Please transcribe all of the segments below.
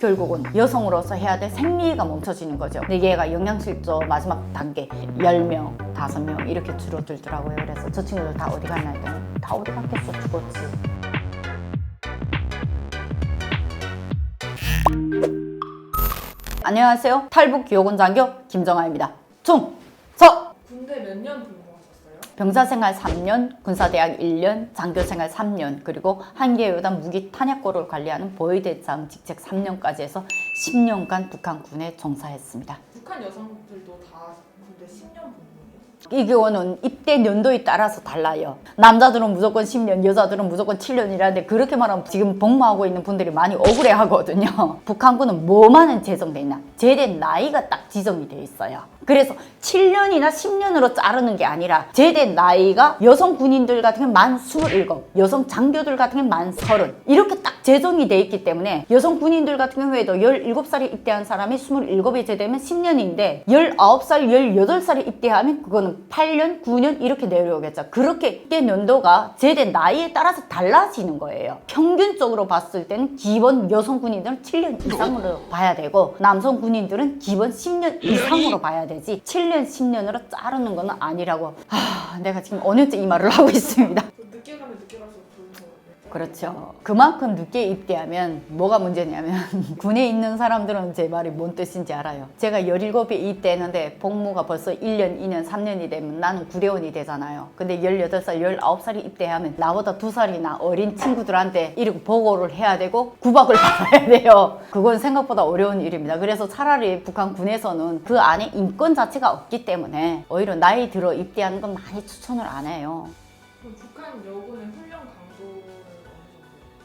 결국은 여성으로서 해야 될 생리가 멈춰지는 거죠. 근데 얘가 영양실조 마지막 단계 10명, 5명 이렇게 줄어들더라고요. 그래서 저 친구들 다 어디 갔나 했더니 다 어디 갔겠어 죽었지. 안녕하세요. 탈북 기호군 장교 김정아입니다. 충서 군대 몇 년 근무하셨어요? 병사생활 3년, 군사대학 1년, 장교생활 3년, 그리고 한계요단 무기 탄약고를 관리하는 보위대장 직책 3년까지 해서 10년간 북한군에 종사했습니다. 북한 여성들도 다 군대 10년 근무해요? 이 경우는 입대 연도에 따라서 달라요. 남자들은 무조건 10년, 여자들은 무조건 7년이라는데 그렇게 말하면 지금 복무하고 있는 분들이 많이 억울해 하거든요. 북한군은 뭐만은 제정돼 있나? 제대 나이가 딱 지정이 돼 있어요. 그래서 7년이나 10년으로 자르는 게 아니라 제대 나이가 여성 군인들 같은 경우 만 27, 여성 장교들 같은 경우 만 30. 이렇게 딱 제정이 돼 있기 때문에 여성 군인들 같은 경우에도 17살에 입대한 사람이 27에 제대면 10년인데 19살, 18살에 입대하면 그거는 8년, 9년 이렇게 내려오겠죠. 그렇게 입대 연도가 제대 나이에 따라서 달라지는 거예요. 평균적으로 봤을 때는 기본 여성 군인들은 7년 이상으로 봐야 되고 남성 군인들은 기본 10년 이상으로 봐야 되지 7년, 10년으로 자르는 건 아니라고 아, 내가 지금 어느 때이 말을 하고 있습니다. 그 늦게 가면 늦게 갈수록 좋은 거예요. 그렇죠. 그만큼 늦게 입대하면 뭐가 문제냐면 군에 있는 사람들은 제 말이 뭔 뜻인지 알아요. 제가 17에 입대했는데 복무가 벌써 1년, 2년, 3년이 되면 나는 구대원이 되잖아요. 근데 18살, 19살이 입대하면 나보다 두 살이나 어린 친구들한테 이렇게 보고를 해야 되고 구박을 받아야 돼요. 그건 생각보다 어려운 일입니다. 그래서 차라리 북한 군에서는 그 안에 인권 자체가 없기 때문에 오히려 나이 들어 입대하는 건 많이 추천을 안 해요. 북한 여군의 훈련 정도예요?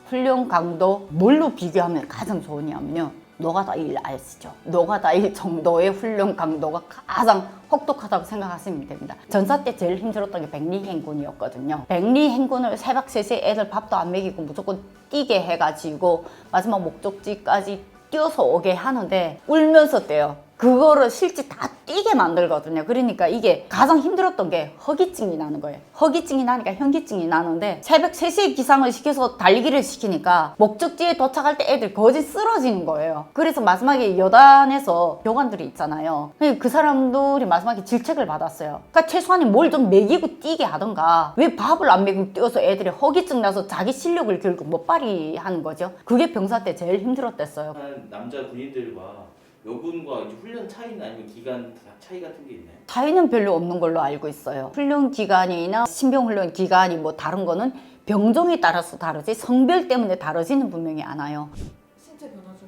훈련 강도 뭘로 비교하면 가장 좋으냐면요. 노가다일 아시죠? 노가다일 정도의 훈련 강도가 가장 혹독하다고 생각하시면 됩니다. 전사 때 제일 힘들었던 게 백리 행군이었거든요. 백리 행군을 새벽 3시에 애들 밥도 안 먹이고 무조건 뛰게 해가지고 마지막 목적지까지 뛰어서 오게 하는데 울면서 떼요. 그거를 실제 다 뛰게 만들거든요. 그러니까 이게 가장 힘들었던 게 허기증이 나는 거예요. 허기증이 나니까 현기증이 나는데 새벽 3시에 기상을 시켜서 달리기를 시키니까 목적지에 도착할 때 애들 거진 쓰러지는 거예요. 그래서 마지막에 여단에서 교관들이 있잖아요. 그 사람들이 마지막에 질책을 받았어요. 그러니까 최소한 뭘좀 먹이고 뛰게 하던가 왜 밥을 안 먹이고 뛰어서 애들이 허기증 나서 자기 실력을 결국 못 발휘 하는 거죠. 그게 병사 때 제일 힘들었댔어요. 한 남자 군인들과 여군과 이제 훈련 차이나 아니면 기간 다 차이 같은 게 있나요? 차이는 별로 없는 걸로 알고 있어요. 훈련 기간이나 신병 훈련 기간이 뭐 다른 거는 병종에 따라서 다르지 성별 때문에 다르지는 분명히 않아요. 신체 변화.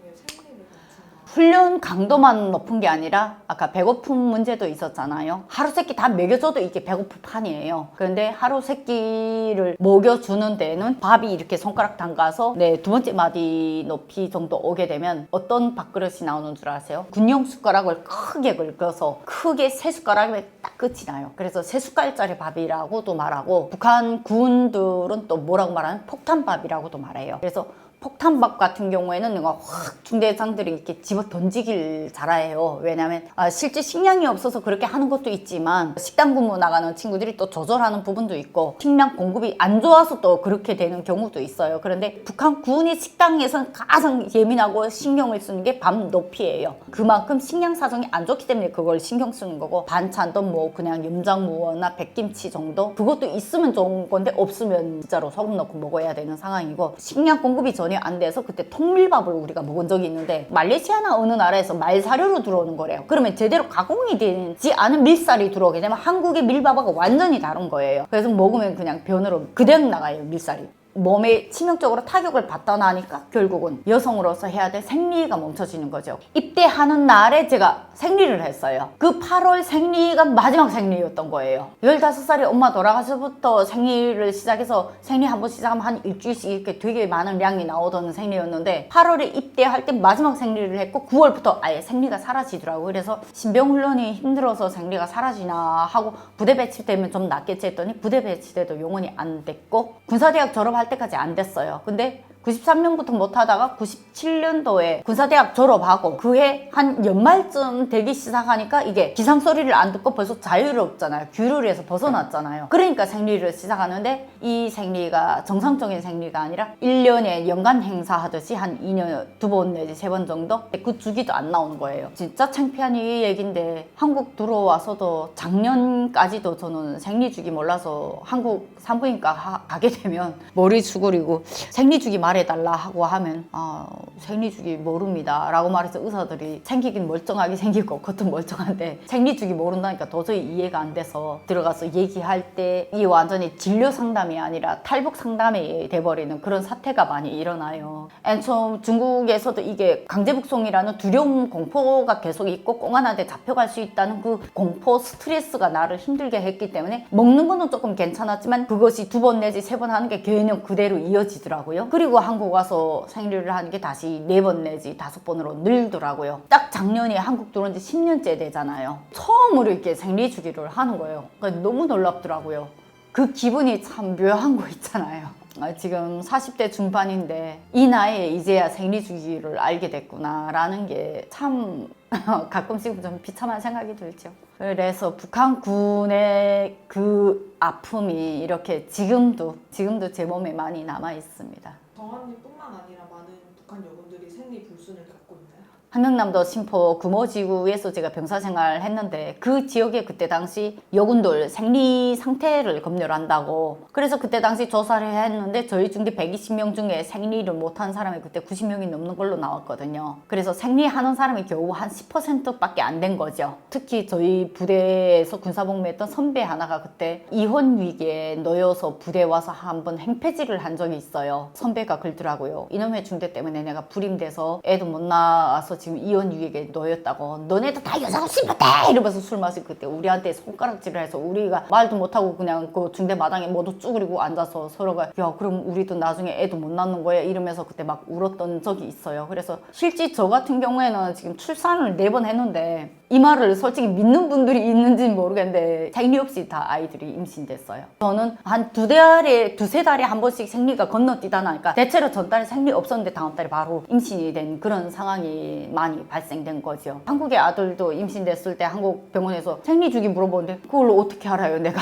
훈련 강도만 높은 게 아니라 아까 배고픔 문제도 있었잖아요. 하루 세끼 다 먹여줘도 이게 배고플 판이에요. 그런데 하루 세끼를 먹여주는 데는 밥이 이렇게 손가락 담가서 네, 두 번째 마디 높이 정도 오게 되면 어떤 밥그릇이 나오는 줄 아세요? 군용 숟가락을 크게 긁어서 크게 세 숟가락에 딱 끝이 나요. 그래서 세 숟갈짜리 밥이라고도 말하고 북한 군들은 또 뭐라고 말하면 폭탄밥이라고도 말해요. 그래서 폭탄밥 같은 경우에는 내가 확 중대장들이 이렇게 집어 던지길 잘해요. 왜냐하면 아, 실제 식량이 없어서 그렇게 하는 것도 있지만 식당 근무 나가는 친구들이 또 조절하는 부분도 있고 식량 공급이 안 좋아서 또 그렇게 되는 경우도 있어요. 그런데 북한 군의 식당에서는 가장 예민하고 신경을 쓰는 게밥 높이예요. 그만큼 식량 사정이 안 좋기 때문에 그걸 신경 쓰는 거고 반찬도 뭐 그냥 염장무어나 백김치 정도 그것도 있으면 좋은 건데 없으면 진짜로 소금 넣고 먹어야 되는 상황이고 식량 공급이 전혀 안 돼서 그때 통밀밥을 우리가 먹은 적이 있는데 말레이시아나 어느 나라에서 말사료로 들어오는 거래요. 그러면 제대로 가공이 되지 않은 밀살이 들어오게 되면 한국의 밀밥하고 완전히 다른 거예요. 그래서 먹으면 그냥 변으로 그대로 나가요 밀살이. 몸에 치명적으로 타격을 받다 나니까 결국은 여성으로서 해야 될 생리가 멈춰지는 거죠. 입대하는 날에 제가 생리를 했어요. 그 8월 생리가 마지막 생리였던 거예요. 15살에 엄마 돌아가서부터 생리를 시작해서 생리 한 번 시작하면 한 일주일씩 이렇게 되게 많은 양이 나오던 생리였는데 8월에 입대할 때 마지막 생리를 했고 9월부터 아예 생리가 사라지더라고요. 그래서 신병훈련이 힘들어서 생리가 사라지나 하고 부대 배치되면 좀 낫겠지 했더니 부대 배치돼도 영원히 안 됐고 군사대학 졸업할 때까지 안 됐어요. 근데 93년부터 못하다가 97년도에 군사대학 졸업하고 그해 한 연말쯤 되기 시작하니까 이게 기상 소리를 안 듣고 벌써 자유롭잖아요. 규율에서 벗어났잖아요. 그러니까 생리를 시작하는데 이 생리가 정상적인 생리가 아니라 1년에 연간 행사하듯이 한 2년 두 번 내지 세 번 정도 그 주기도 안 나오는 거예요. 진짜 창피한 이 얘기인데 한국 들어와서도 작년까지도 저는 생리 주기 몰라서 한국 산부인과 하- 가게 되면 머리 수그리고 생리주기 말해달라 하고 하면 아 생리주기 모릅니다 라고 말해서 의사들이 생기긴 멀쩡하게 생기고 겉은 멀쩡한데 생리주기 모른다니까 도저히 이해가 안 돼서 들어가서 얘기할 때 이 완전히 진료 상담이 아니라 탈북 상담이 돼버리는 그런 사태가 많이 일어나요. 애처음 중국에서도 이게 강제북송이라는 두려움 공포가 계속 있고 꽁안한테 잡혀갈 수 있다는 그 공포 스트레스가 나를 힘들게 했기 때문에 먹는 거는 조금 괜찮았지만 그것이 두 번 내지 세 번 하는 게 개념 그대로 이어지더라고요. 그리고 한국 와서 생리를 하는 게 다시 네 번 내지 다섯 번으로 늘더라고요. 딱 작년에 한국 들어온 지 10년째 되잖아요. 처음으로 이렇게 생리 주기를 하는 거예요. 그러니까 너무 놀랍더라고요. 그 기분이 참 묘한 거 있잖아요. 아, 지금 40대 중반인데 이 나이에 이제야 생리 주기를 알게 됐구나라는 게 참 가끔씩 좀 비참한 생각이 들죠. 그래서 북한군의 그 아픔이 이렇게 지금도 지금도 제 몸에 많이 남아 있습니다. 정한님뿐만 아니라 많은 북한 여군들이 생리 불순을 겪고 있나요? 한명남도 심포 금호지구에서 제가 병사 생활을 했는데 그 지역에 그때 당시 여군들 생리 상태를 검열한다고 그래서 그때 당시 조사를 했는데 저희 중대 120명 중에 생리를 못한 사람이 그때 90명이 넘는 걸로 나왔거든요. 그래서 생리하는 사람이 겨우 한 10%밖에 안 된 거죠. 특히 저희 부대에서 군사복무했던 선배 하나가 그때 이혼 위기에 놓여서 부대 와서 한번 행패질을 한 적이 있어요. 선배가 그러더라고요. 이놈의 중대 때문에 내가 불임돼서 애도 못 낳아서 지금 위기에 놓였다고. 너네도 다 여자가 싶었대! 이러면서 술 마시고 그때 우리한테 손가락질을 해서 우리가 말도 못하고 그냥 그 중대 마당에 모두 쭈그리고 앉아서 서로가 야 그럼 우리도 나중에 애도 못 낳는 거야 이러면서 그때 막 울었던 적이 있어요. 그래서 실제 저 같은 경우에는 지금 출산을 네 번 했는데 이 말을 솔직히 믿는 분들이 있는지는 모르겠는데 생리 없이 다 아이들이 임신됐어요. 저는 한 두 달에 두세 달에 한 번씩 생리가 건너뛰다 나니까 대체로 전달에 생리 없었는데 다음 달에 바로 임신이 된 그런 상황이 많이 발생된 거죠. 한국의 아들도 임신됐을 때 한국 병원에서 생리 주기 물어보는데 그걸 어떻게 알아요, 내가?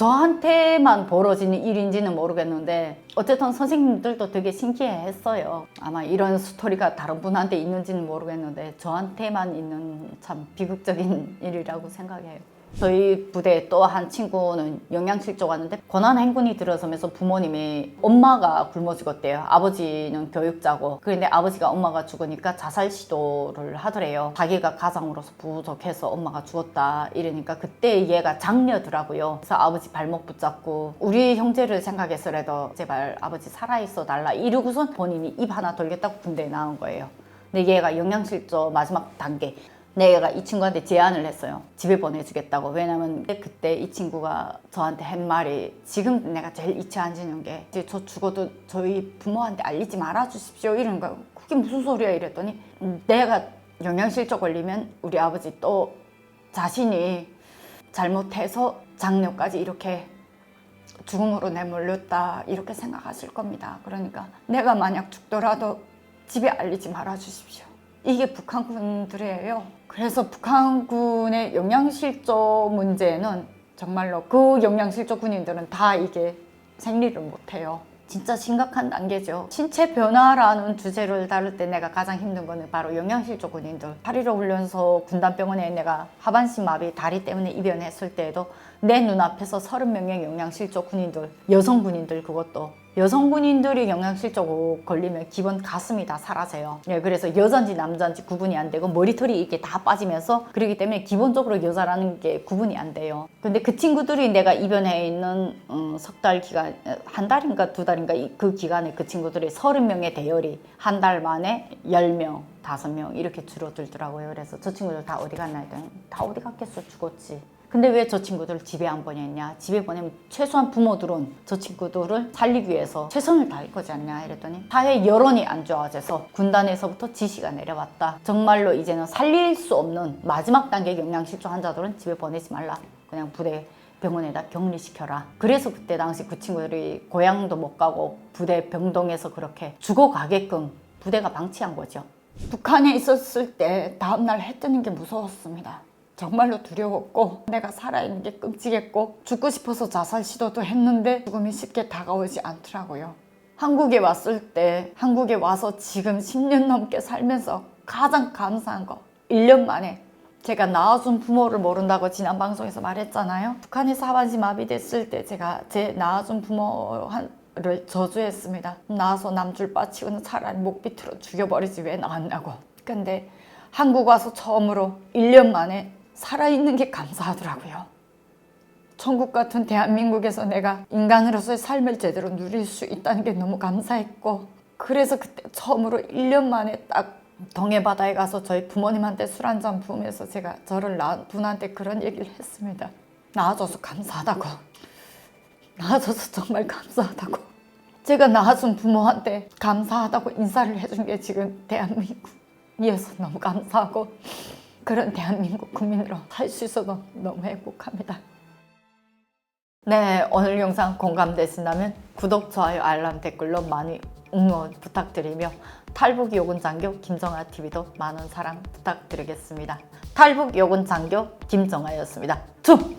저한테만 벌어지는 일인지는 모르겠는데 어쨌든 선생님들도 되게 신기해했어요. 아마 이런 스토리가 다른 분한테 있는지는 모르겠는데 저한테만 있는 참 비극적인 일이라고 생각해요. 저희 부대 또 한 친구는 영양실조 왔는데 고난 행군이 들어서면서 부모님이 엄마가 굶어 죽었대요. 아버지는 교육자고. 그런데 아버지가 엄마가 죽으니까 자살 시도를 하더래요. 자기가 가장으로서 부족해서 엄마가 죽었다 이러니까 그때 얘가 장녀더라고요. 그래서 아버지 발목 붙잡고 우리 형제를 생각해서라도 제발 아버지 살아있어 달라 이러고선 본인이 입 하나 돌겠다고 군대에 나온 거예요. 근데 얘가 영양실조 마지막 단계. 내가 이 친구한테 제안을 했어요. 집에 보내주겠다고. 왜냐면 그때 이 친구가 저한테 한 말이 지금 내가 제일 잊지 않는 게 이제 저 죽어도 저희 부모한테 알리지 말아 주십시오. 이런 거. 그게 무슨 소리야 이랬더니 음, 내가 영양실조 걸리면 우리 아버지 또 자신이 잘못해서 장녀까지 이렇게 죽음으로 내몰렸다 이렇게 생각하실 겁니다. 그러니까 내가 만약 죽더라도 집에 알리지 말아 주십시오. 이게 북한군들이에요. 그래서 북한군의 영양실조 문제는 정말로 그 영양실조 군인들은 다 이게 생리를 못해요. 진짜 심각한 단계죠. 신체 변화라는 주제를 다룰 때 내가 가장 힘든 거는 바로 영양실조 군인들. 8.15 훈련소 군단병원에 내가 하반신 마비 다리 때문에 입원했을 때에도 내 눈앞에서 30명의 영양실조 군인들, 여성 군인들 그것도 여성 군인들이 영양실조 걸리면 기본 가슴이 다 사라져요. 예, 그래서 여자인지 남자인지 구분이 안 되고 머리털이 이렇게 다 빠지면서 그렇기 때문에 기본적으로 여자라는 게 구분이 안 돼요. 근데 그 친구들이 내가 입원해 있는 음, 석달 기간, 한 달인가 두 달인가 이- 그 기간에 그 친구들이 30명의 대열이 한 달 만에 10명, 5명 이렇게 줄어들더라고요. 그래서 저 친구들 다 어디 갔나 했더니 다 어디 갔겠어 죽었지. 근데 왜 저 친구들을 집에 안 보냈냐? 집에 보내면 최소한 부모들은 저 친구들을 살리기 위해서 최선을 다할 거지 않냐? 이랬더니 사회 여론이 안 좋아져서 군단에서부터 지시가 내려왔다. 정말로 이제는 살릴 수 없는 마지막 단계 영양실조 환자들은 집에 보내지 말라. 그냥 부대 병원에다 격리시켜라. 그래서 그때 당시 그 친구들이 고향도 못 가고 부대 병동에서 그렇게 죽어가게끔 부대가 방치한 거죠. 북한에 있었을 때 다음날 해 뜨는 게 무서웠습니다. 정말로 두려웠고 내가 살아있는 게 끔찍했고 죽고 싶어서 자살 시도도 했는데 죽음이 쉽게 다가오지 않더라고요. 한국에 왔을 때 한국에 와서 지금 10년 넘게 살면서 가장 감사한 거 1년 만에 제가 낳아준 부모를 모른다고 지난 방송에서 말했잖아요. 북한에서 하반신 마비됐을 때 제가 제 낳아준 부모를 저주했습니다. 낳아서 남줄 빠치고는 차라리 목 밑으로 죽여버리지 왜 낳았냐고. 근데 한국 와서 처음으로 1년 만에 살아있는 게 감사하더라고요. 천국 같은 대한민국에서 내가 인간으로서의 삶을 제대로 누릴 수 있다는 게 너무 감사했고 그래서 그때 처음으로 1년 만에 딱 동해 바다에 가서 저희 부모님한테 술 한 잔 부으면서 제가 저를 낳은 분한테 그런 얘기를 했습니다. 낳아줘서 감사하다고. 낳아줘서 정말 감사하다고. 제가 낳아준 부모한테 감사하다고 인사를 해준 게 지금 대한민국이어서 너무 감사하고 그런 대한민국 국민으로 살 수 있어서 너무 행복합니다. 네, 오늘 영상 공감되신다면 구독, 좋아요, 알람 댓글로 많이 응원 부탁드리며 탈북 요군 장교 김정아 TV도 많은 사랑 부탁드리겠습니다. 탈북 요군 장교 김정아였습니다. 쭉!